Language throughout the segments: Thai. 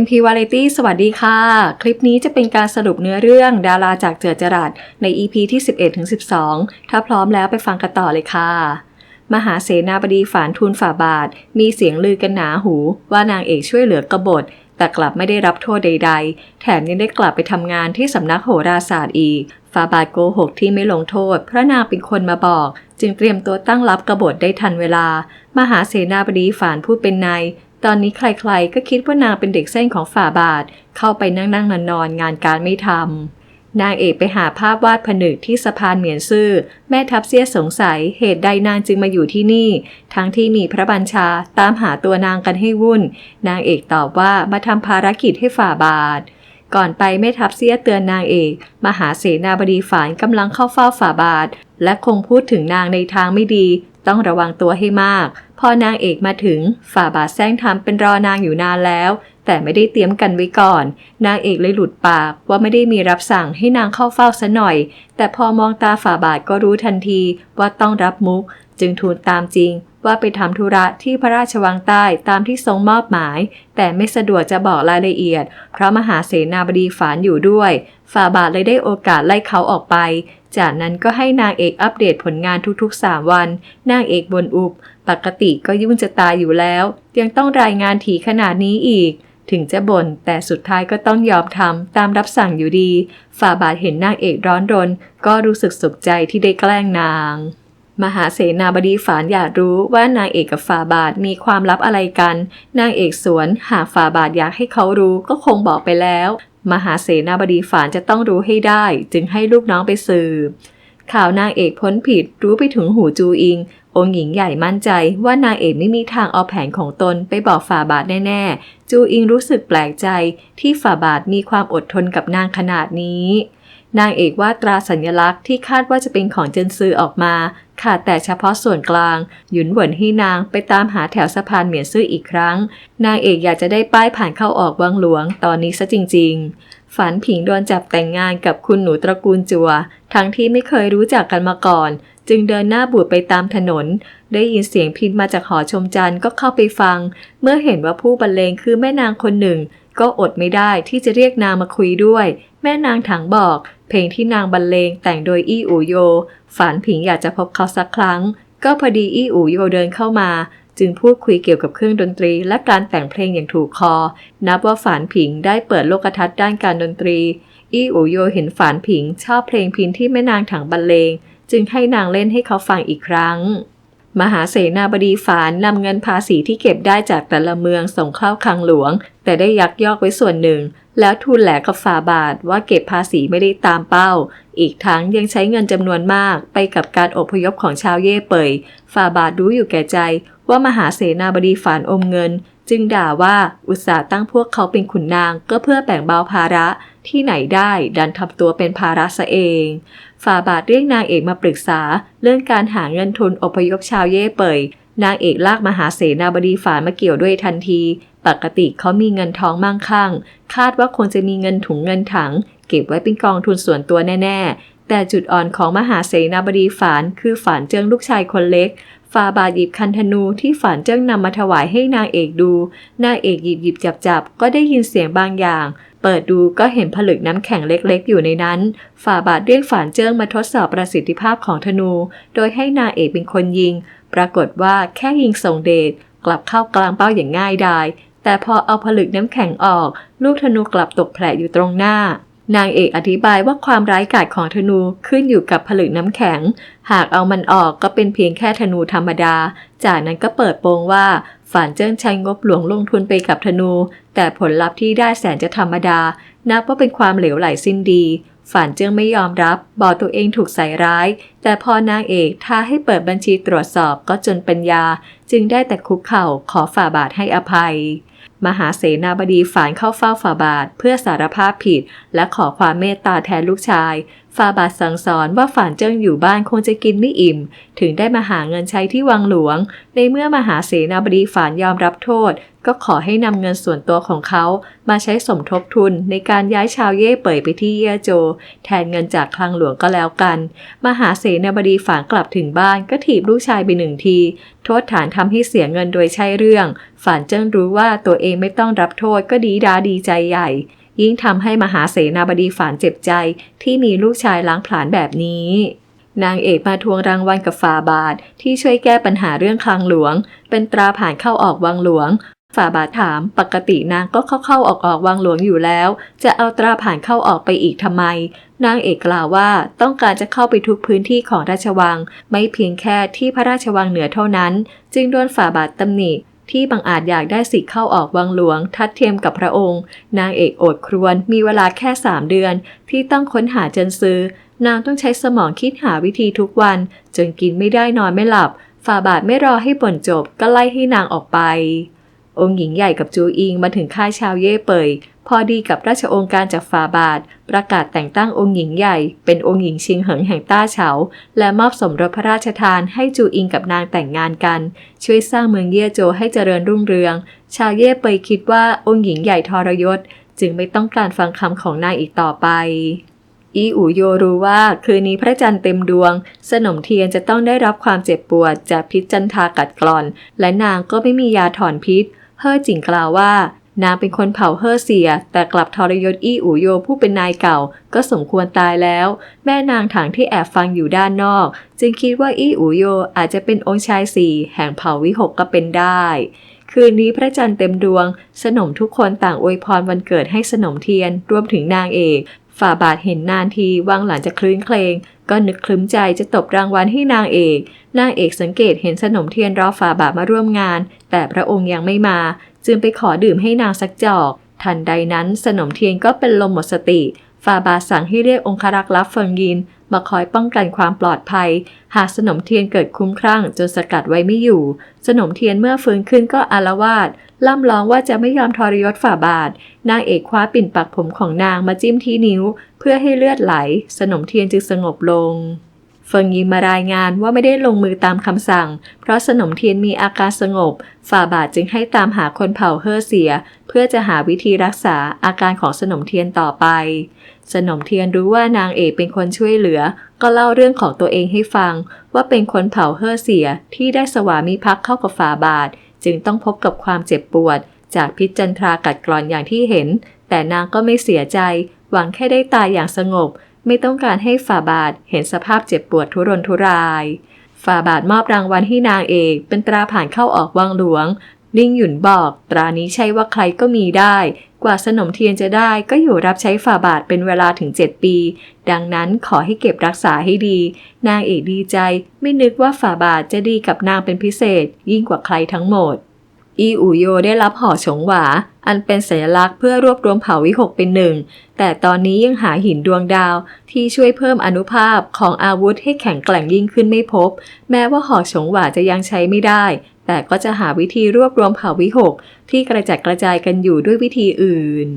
MP Variety สวัสดีค่ะ คลิปนี้จะเป็นการสรุปเนื้อเรื่องดาราจากเจือจรัสใน EP ที่ 11-12 ถ้าพร้อมแล้วไปฟังกันต่อเลยค่ะ มหาเสนาบดีฝานทูลฝ่าบาท มีเสียงลือกันหนาหูว่านางเอกช่วยเหลือกบฏแต่กลับไม่ได้รับโทษใด ๆ แถมยังได้กลับไปทำงานที่สำนักโหราศาสตร์อีกฝ่าบาทโกหกที่ไม่ลงโทษเพราะนางเป็นคนมาบอก จึงเตรียมตัวตั้งรับกบฏได้ทันเวลา มหาเสนาบดีฝานพูดเป็นนาย ตอนนี้ใครๆ ก็คิดว่านางเป็นเด็กเส้นของฝ่าบาท เข้าไปนั่งนั่งนอนนอนงานการไม่ทำนางเอกไปหาภาพวาดผนึกที่สะพานเหมียนซื่อ แม่ทัพเสียสงสัยเหตุใดนางจึงมาอยู่ที่นี่ ทั้งที่มีพระบัญชาตามหาตัวนางกันให้วุ่น นางเอกตอบว่ามาทำภารกิจให้ฝ่าบาทก่อนไปแม่ทัพเสียเตือนนางเอก มหาเสนาบดีฝานกำลังเข้าเฝ้าฝ่าบาท และคงพูดถึงนางในทางไม่ดี ต้องระวังตัวให้มาก พอนางเอกมาถึงฝ่าบาทแซงทำเป็นรอนางอยู่นานแล้ว แต่ไม่ได้เตรียมกันไว้ก่อน นางเอกเลยหลุดปากว่าไม่ได้มีรับสั่งให้นางเข้าเฝ้าซะหน่อย แต่พอมองตาฝ่าบาทก็รู้ทันทีว่าต้องรับมุก จึงทูลตามจริงว่าไปทำธุระที่พระราชวังใต้ตามที่ทรงมอบหมาย แต่ไม่สะดวกจะบอกรายละเอียด เพราะมหาเสนาบดีฝานอยู่ด้วย ฝ่าบาทเลยได้โอกาสไล่เขาออกไป จากนั้นก็ให้นางเอกอัปเดตผลงานทุกๆ 3 วัน นางเอกบนอุบ ปกติก็ยุ่งจะตายอยู่แล้ว ยังต้องรายงานถี่ขนาดนี้อีก ถึงจะบน่นแต่สุดท้ายก็ต้องยอมทำตามรับสั่งอยู่ดี ฝ่าบาทเห็นนางเอกร้อนรน ก็รู้สึกสุขใจที่ได้แกล้งนาง มหาเสนาบดีฝานอยากรู้ว่านางเอกกับฝ่าบาทมีความลับอะไรกัน นางเอกสวนหากฝ่าบาทอยากให้เขารู้ก็คงบอกไปแล้ว มหาเสนาบดีฝานจะต้องรู้ให้ได้ จึงให้ลูกน้องไปสืบข่าวนางเอกพ้นผิดรู้ไปถึงหูจูอิง องค์หญิงใหญ่มั่นใจว่านางเอกไม่มีทางเอาแผนของตนไปบอกฝ่าบาทแน่ๆ จูอิงรู้สึกแปลกใจที่ฝ่าบาทมีความอดทนกับนางขนาดนี้ นางเอกวาดตราสัญลักษณ์ที่คาดว่าจะเป็นของเจนซือออกมาขาดแต่เฉพาะส่วนกลาง หยุนหวนให้นางไปตามหาแถวสะพานเหมียนซื่ออีกครั้ง นางเอกอยากจะได้ป้ายผ่านเข้าออกวังหลวงตอนนี้ซะจริง ๆ ฝันผิงโดนจับแต่งงานกับคุณหนูตระกูลจัว ทั้งที่ไม่เคยรู้จักกันมาก่อน จึงเดินหน้าบูดไปตามถนน ได้ยินเสียงพินมาจากหอชมจันทร์ก็เข้าไปฟัง เมื่อเห็นว่าผู้บรรเลงคือแม่นางคนหนึ่ง ก็อดไม่ได้ที่จะเรียกนางมาคุยด้วย แม่นางถังบอก เพลงที่นางบรรเลงแต่งโดยอี้อูโย ฝันผิงอยากจะพบเขาสักครั้ง ก็พอดีอี้อูโยเดินเข้ามาจึงพูดคุยเกี่ยวกับเครื่องดนตรีและการแต่งเพลงอย่างถูกคอ นับว่าฝานผิงได้เปิดโลกทัศน์ด้านการดนตรี อี้อูโยเห็นฝานผิงชอบเพลงพินที่แม่นางถังบรรเลง จึงให้นางเล่นให้เขาฟังอีกครั้ง มหาเสนาบดีฝานนำเงินภาษีที่เก็บได้จากแต่ละเมืองส่งเข้าคลังหลวง แต่ได้ยักยอกไว้ส่วนหนึ่ง แล้วทูลแหลกกับฝาบาทว่าเก็บภาษีไม่ได้ตามเป้า อีกทั้งยังใช้เงินจำนวนมากไปกับการอพยพของชาวเย่เปยฝาบาทรู้อยู่แก่ใจว่ามหาเสนาบดีฝานอมเงิน จึงด่าว่าอุตส่าห์ตั้งพวกเขาเป็นขุนนางก็เพื่อแบ่งเบาภาระที่ไหนได้ดันทำตัวเป็นภาระซะเองฝ่าบาทเรียกนางเอกมาปรึกษา เรื่องการหาเงินทุนอพยพชาวเย่เปยนางเอกลากมหาเสนาบดีฝานมาเกี่ยวด้วยทันที ปกติเขามีเงินทองมั่งคั่ง คาดว่าคงจะมีเงินถุงเงินถัง เก็บไว้เป็นกองทุนส่วนตัวแน่ ๆ แต่จุดอ่อนของมหาเสนาบดีฝานคือฝานเจิงลูกชายคนเล็ก ฟาบาหยิบคันธนูที่ฝานเจิ้งนำมาถวายให้นางเอกดู นางเอกหยิบหยิบจับจับก็ได้ยินเสียงบางอย่าง เปิดดูก็เห็นผลึกน้ำแข็งเล็กๆ อยู่ในนั้นฝ่าบาทเรียกฝานเจิ้งมาทดสอบประสิทธิภาพของธนู โดยให้นางเอกเป็นคนยิง ปรากฏว่าแค่ยิงส่งเดชกลับเข้ากลางเป้าอย่างง่ายดายแต่พอเอาผลึกน้ำแข็งออก ลูกธนูกลับตกแผลอยู่ตรงหน้า นางเอกอธิบายว่าความร้ายกาจของธนูขึ้นอยู่กับผลึกน้ำแข็ง หากเอามันออกก็เป็นเพียงแค่ธนูธรรมดา จากนั้นก็เปิดโปงว่าฝานเจิ้งใช้งบหลวงลงทุนไปกับธนู แต่ผลลัพธ์ที่ได้แสนจะธรรมดา นับว่าเป็นความเหลวไหลสิ้นดีฝานเจิ้งไม่ยอมรับ บอกตัวเองถูกใส่ร้าย แต่พอนางเอกท้าให้เปิดบัญชีตรวจสอบก็จนปัญญา จึงได้แต่คุกเข่าขอฝ่าบาทให้อภัย มหาเสนาบดีฝานเข้าเฝ้าฝ่าบาทเพื่อสารภาพผิด และขอความเมตตาแทนลูกชาย ฟาบาทสั่งสอนว่าฝานเจิ้งอยู่บ้านคงจะกินไม่อิ่ม ถึงได้มาหาเงินใช้ที่วังหลวง ในเมื่อมหาเสนาบดีฝานยอมรับโทษ ก็ขอให้นำเงินส่วนตัวของเขามาใช้สมทบทุนในการย้ายชาวเย่เป่ยไปที่เย่โจ แทนเงินจากคลังหลวงก็แล้วกัน มหาเสนาบดีฝานกลับถึงบ้านก็ถีบลูกชายไปหนึ่งที โทษฐานทำให้เสียเงินโดยใช่เรื่องฝานเจิ้งรู้ว่าตัวเองไม่ต้องรับโทษก็ดีดาดีใจใหญ่ ยิ่งทำให้มหาเสนาบดีฝานเจ็บใจที่มีลูกชายล้างผลาญแบบนี้นางเอกมาทวงรางวัลกับฟาบาทที่ช่วยแก้ปัญหาเรื่องคลังหลวง เป็นตราผ่านเข้าออกวังหลวง ฝาบาทถามปกตินางก็เข้าเข้าออกออกวังหลวงอยู่แล้ว จะเอาตราผ่านเข้าออกไปอีกทำไม นางเอกกล่าวว่าต้องการจะเข้าไปทุกพื้นที่ของราชวัง ไม่เพียงแค่ที่พระราชวังเหนือเท่านั้น จึงโดนฝาบาทตำหนิ ที่บังอาจอยากได้สิทธิ์เข้าออกวังหลวง ทัดเทียมกับพระองค์ นางเอกโอดครวนมีเวลาแค่สามเดือน ที่ต้องค้นหาเจนซือนางต้องใช้สมองคิดหาวิธีทุกวัน จนกินไม่ได้นอนไม่หลับฝ่าบาทไม่รอให้บ่นจบก็ไล่ให้นางออกไป องค์หญิงใหญ่กับจูอิงมาถึงค่ายชาวเย่เป่ย พอดีกับราชองค์การจากฝาบาท ประกาศแต่งตั้งองค์หญิงใหญ่ เป็นองค์หญิงชิงเหิงแห่งต้าเฉา และมอบสมรสพระราชทานให้จูอิงกับนางแต่งงานกัน ช่วยสร้างเมืองเย่โจให้เจริญรุ่งเรือง ชาวเย่เปยคิดว่าองค์หญิงใหญ่ทรยศ จึงไม่ต้องการฟังคำของนางอีกต่อไปอีอูโยรู้ว่าคืนนี้พระจันทร์เต็มดวง สนมเทียนจะต้องได้รับความเจ็บปวดจากพิษจันทากัดกร่อน และนางก็ไม่มียาถอนพิษ เฮ่อจิงกล่าวว่า นางเป็นคนเผาเฮ่อเสีย แต่กลับทรยศอี้อูโยผู้เป็นนายเก่า ก็สมควรตายแล้ว แม่นางถังที่แอบฟังอยู่ด้านนอก จึงคิดว่าอี้อูโยอาจจะเป็นองค์ชายสี่แห่งเผ่าวิหกก็เป็นได้ คืนนี้พระจันทร์เต็มดวง สนมทุกคนต่างอวยพรวันเกิดให้สนมเทียน รวมถึงนางเอกฝ่าบาทเห็นนานทีวางหลังจะคลื้นเคลง ก็นึกคลึ้มใจจะตบรางวัลให้นางเอก นางเอกสังเกตเห็นสนมเทียนรอฝ่าบาทมาร่วมงาน แต่พระองค์ยังไม่มา จึงไปขอดื่มให้นางสักจอก ทันใดนั้นสนมเทียนก็เป็นลมหมดสติฝ่าบาทสั่งให้เรียกองครักษ์ลับเฟิงยิน มาคอยป้องกันความปลอดภัย หากสนมเทียนเกิดคุ้มครั่งจนสกัดไว้ไม่อยู่ สนมเทียนเมื่อฟื้นขึ้นก็อารวาสล่ำร้องว่าจะไม่ยอมทรยศฝ่าบาท นางเอกคว้าปิ่นปักผมของนางมาจิ้มที่นิ้ว เพื่อให้เลือดไหล สนมเทียนจึงสงบลง เฟิงยินมารายงานว่าไม่ได้ลงมือตามคำสั่ง เพราะสนมเทียนมีอาการสงบ ฝ่าบาทจึงให้ตามหาคนเผาเฮ่อเสีย เพื่อจะหาวิธีรักษาอาการของสนมเทียนต่อไป สนมเทียนรู้ว่านางเอกเป็นคนช่วยเหลือ ก็เล่าเรื่องของตัวเองให้ฟัง ว่าเป็นคนเผาเฮ่อเสียที่ได้สวามิภักดิ์เข้ากับฝ่าบาท จึงต้องพบกับความเจ็บปวด จากพิษจันทรากัดกร่อนอย่างที่เห็น แต่นางก็ไม่เสียใจ หวังแค่ได้ตายอย่างสงบ ไม่ต้องการให้ฝ่าบาทเห็นสภาพเจ็บปวดทุรนทุราย ฝ่าบาทมอบรางวัลให้นางเอกเป็นตราผ่านเข้าออกวังหลวง ลิงหยุนบอก ตรานี้ใช่ว่าใครก็มีได้ กว่าสนมเทียนจะได้ก็อยู่รับใช้ฝ่าบาทเป็นเวลาถึง 7 ปี ดังนั้นขอให้เก็บรักษาให้ดี นางเอกดีใจ ไม่นึกว่าฝ่าบาทจะดีกับนางเป็นพิเศษ ยิ่งกว่าใครทั้งหมด อีอูโยได้รับห่อฉงหวา อันเป็นสัญลักษณ์เพื่อรวบรวมเผ่าวิหกเป็นหนึ่ง แต่ตอนนี้ยังหาหินดวงดาวที่ช่วยเพิ่มอนุภาพของอาวุธให้แข็งแกร่งยิ่งขึ้นไม่พบ แม้ว่าห่อฉงหวาจะยังใช้ไม่ได้ แต่ก็จะหาวิธีรวบรวมเผ่าวิหกที่กระจัดกระจายกันอยู่ด้วยวิธีอื่น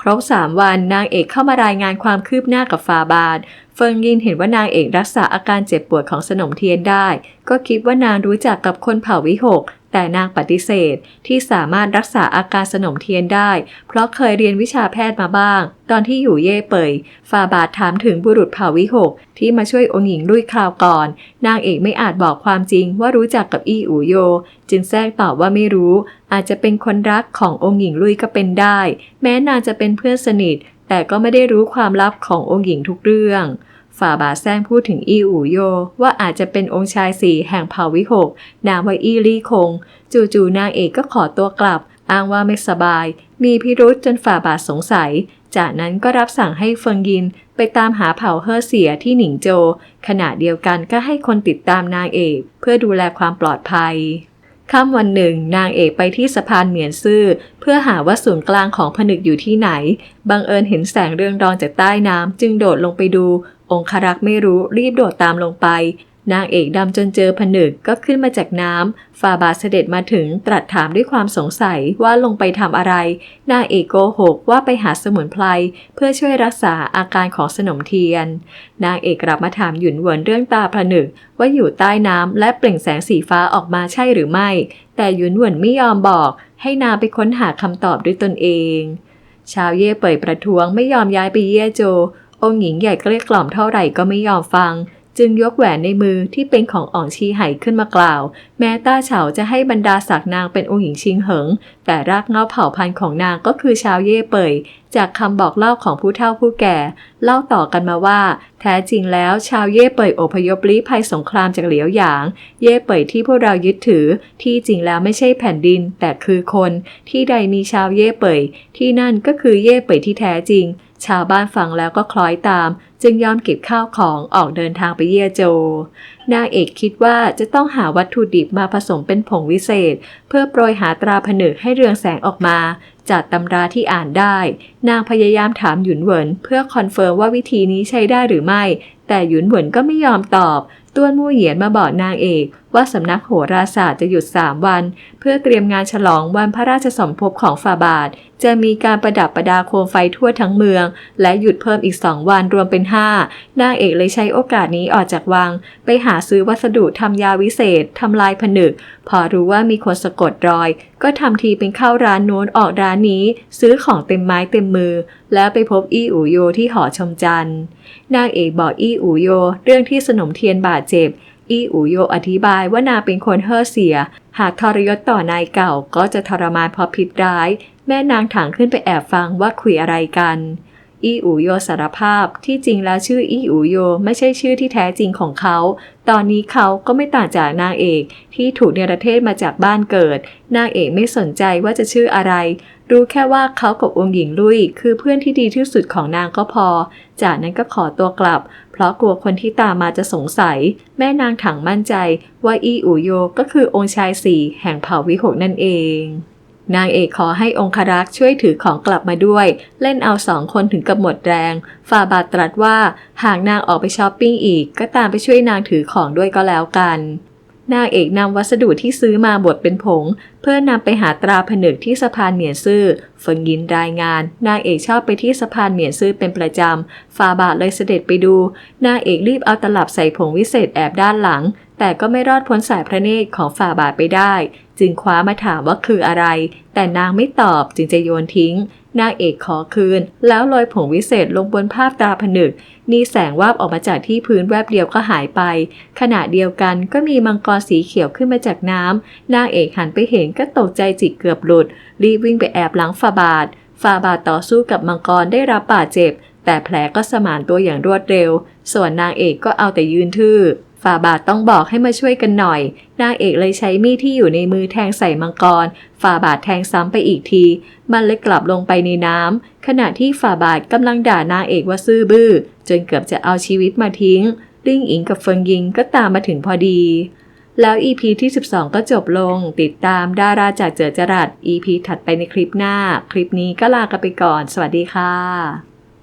ครบสามวันนางเอกเข้ามารายงานความคืบหน้ากับฟาบาทเฟิงยินเห็นว่านางเอกรักษาอาการเจ็บปวดของสนมเทียนได้ ก็คิดว่านางรู้จักกับคนเผ่าวิหก แต่นางปฏิเสธที่สามารถรักษาอาการสนมเทียนได้ เพราะเคยเรียนวิชาแพทย์มาบ้าง ตอนที่อยู่เย่เปยฟาบาทถามถึงบุรุษเผ่าวิหกที่มาช่วยองค์หญิงลุยคราวก่อน นางเอกไม่อาจบอกความจริงว่ารู้จักกับอี้อูโย จึงแทรกตอบว่าไม่รู้ อาจจะเป็นคนรักขององค์หญิงลุยก็เป็นได้ แม้นางจะเป็นเพื่อนสนิท แต่ก็ไม่ได้รู้ความลับขององค์หญิงทุกเรื่อง ฝ่าบาทแซงพูดถึงอีอูโย ว่าอาจจะเป็นองค์ชายสี่แห่งเผ่าวิหก นามว่าอีลี่คง จู่ๆนางเอกก็ขอตัวกลับ อ้างว่าไม่สบาย มีพิรุษจนฝ่าบาทสงสัย จากนั้นก็รับสั่งให้เฟิงยินไปตามหาเผ่าเฮอเสียที่หนิงโจ ขณะเดียวกันก็ให้คนติดตามนางเอก เพื่อดูแลความปลอดภัยค่ำวันหนึ่ง นางเอกไปที่สะพานเหมียนซื่อ เพื่อหาว่าศูนย์กลางของผนึกอยู่ที่ไหน บังเอิญเห็นแสงเรืองรองจากใต้น้ำจึงโดดลงไปดู องครักษ์ไม่รู้รีบโดดตามลงไป นางเอกดำจนเจอผนึกก็ขึ้นมาจากน้ำฟาบาทเสด็จมาถึงตรัสถามด้วยความสงสัยว่าลงไปทำอะไร นางเอกโกหกว่าไปหาสมุนไพรเพื่อช่วยรักษาอาการของสนมเทียน นางเอกกลับมาถามหยุนเหวินเรื่องตาผนึกว่าอยู่ใต้น้ำและเปล่งแสงสีฟ้าออกมาใช่หรือไม่ แต่หยุนเหวินไม่ยอมบอก ให้นางไปค้นหาคำตอบด้วยตนเอง ชาวเย่เป่ยประท้วงไม่ยอมย้ายไปเย่โจ องค์หญิงใหญ่เกลี้ยกล่อมเท่าไหร่ก็ไม่ยอมฟัง จึงยกแหวนในมือที่เป็นของอ่องชีไหขึ้นมากล่าว แม้ต้าเฉาจะให้บรรดาศักนางเป็นองค์หญิงชิงเหิง แต่รากเงาเผ่าพันธุ์ของนางก็คือชาวเย่เป่ยจากคำบอกเล่าของผู้เฒ่าผู้แก่ เล่าต่อกันมาว่า แท้จริงแล้วชาวเย่เป่ยอพยพลี้ภัยสงครามจากเหลียวหยาง เย่เป่ยที่พวกเรายึดถือ ที่จริงแล้วไม่ใช่แผ่นดิน แต่คือคน ที่ใดมีชาวเย่เป่ยที่นั่นก็คือเย่เป่ยที่แท้จริง ชาวบ้านฟังแล้วก็คล้อยตาม จึงยอมเก็บข้าวของออกเดินทางไปเยี่ยโจ นางเอกคิดว่าจะต้องหาวัตถุดิบมาผสมเป็นผงวิเศษ เพื่อโปรยหาตราผนึกให้เรืองแสงออกมา จากตำราที่อ่านได้ นางพยายามถามหยุนเหวินเพื่อคอนเฟิร์มว่าวิธีนี้ใช้ได้หรือไม่ แต่หยุนเหวินก็ไม่ยอมตอบ ต้วนมู่เหยียนมาบอกนางเอก ว่าสำนักโหราศาสตร์จะหยุด 3 วัน เพื่อเตรียมงานฉลองวันพระราชสมภพของฝ่าบาท จะมีการประดับประดาโคมไฟทั่วทั้งเมือง และหยุดเพิ่มอีก 2 วันรวมเป็น 5 นางเอกเลยใช้โอกาสนี้ออกจากวัง ไปหาซื้อวัสดุทำยาวิเศษทำลายผนึก พอรู้ว่ามีคนสะกดรอย ก็ทำทีเป็นเข้าร้านโน้นออกร้านนี้ ซื้อของเต็มไม้เต็มมือ แล้วไปพบอี้อูโยที่หอชมจันทร์นางเอกบอกอี้อูโยเรื่องที่สนมเทียนบาดเจ็บ อี้อูโยอธิบายว่านางเป็นคนเฮ่อเสีย หากทรยศต่อนายเก่าก็จะทรมานเพราะพิษร้าย แม่นางถังขึ้นไปแอบฟังว่าคุยอะไรกัน อีอูโยสารภาพที่จริงแล้วชื่ออีอูโยไม่ใช่ชื่อที่แท้จริงของเขา ตอนนี้เขาก็ไม่ต่างจากนางเอก ที่ถูกเนรเทศมาจากบ้านเกิด นางเอกไม่สนใจว่าจะชื่ออะไร รู้แค่ว่าเขากับองค์หญิงลุยคือเพื่อนที่ดีที่สุดของนางก็พอ จากนั้นก็ขอตัวกลับ เพราะกลัวคนที่ตามมาจะสงสัย แม่นางถังมั่นใจว่าอีอูโยก็คือองค์ชายสี่แห่งเผ่าวิหกนั่นเอง นางเอกขอให้องครักษ์ช่วยถือของกลับมาด้วย เล่นเอาสองคนถึงกับหมดแรงฝ่าบาตรัสว่าหากนางออกไปช้อปปิ้งอีก ก็ตามไปช่วยนางถือของด้วยก็แล้วกันนางเอกนำวัสดุที่ซื้อมาบดเป็นผง เพื่อนำไปหาตราผนึกที่สะพานเหมียนซื่อเฟิงยินรายงาน นางเอกชอบไปที่สะพานเหมียนซื่อเป็นประจำฟาบาทเลยเสด็จไปดู นางเอกรีบเอาตลับใส่ผงวิเศษแอบด้านหลัง แต่ก็ไม่รอดพ้นสายพระเนตรของฝ่าบาทไปได้ จึงคว้ามาถามว่าคืออะไร แต่นางไม่ตอบจึงจะโยนทิ้ง นางเอกขอคืน แล้วโรยผงวิเศษลงบนภาพตาผนึก นี่แสงวาบออกมาจากที่พื้นแวบเดียวก็หายไป ขณะเดียวกันก็มีมังกรสีเขียวขึ้นมาจากน้ำนางเอกหันไปเห็นก็ตกใจจิตเกือบหลุด รีบวิ่งไปแอบหลังฟาบาทฟาบาทต่อสู้กับมังกรได้รับบาดเจ็บ แต่แผลก็สมานตัวอย่างรวดเร็ว ส่วนนางเอกก็เอาแต่ยืนทื่อ ฝ่าบาทต้องบอกให้มาช่วยกันหน่อย นางเอกเลยใช้มีดที่อยู่ในมือแทงใส่มังกรฝ่าบาทแทงซ้ำไปอีกที มันเลยกลับลงไปในน้ำ ขณะที่ฝ่าบาทกำลังด่านางเอกว่าซื่อบื้อ จนเกือบจะเอาชีวิตมาทิ้ง ลิ่งอิงกับเฟิงยิงก็ตามมาถึงพอดี แล้ว EP ที่ 12 ก็จบลง ติดตามดาราจากเจอจรัส EP ถัดไปในคลิปหน้า คลิปนี้ก็ลากันไปก่อน สวัสดีค่ะ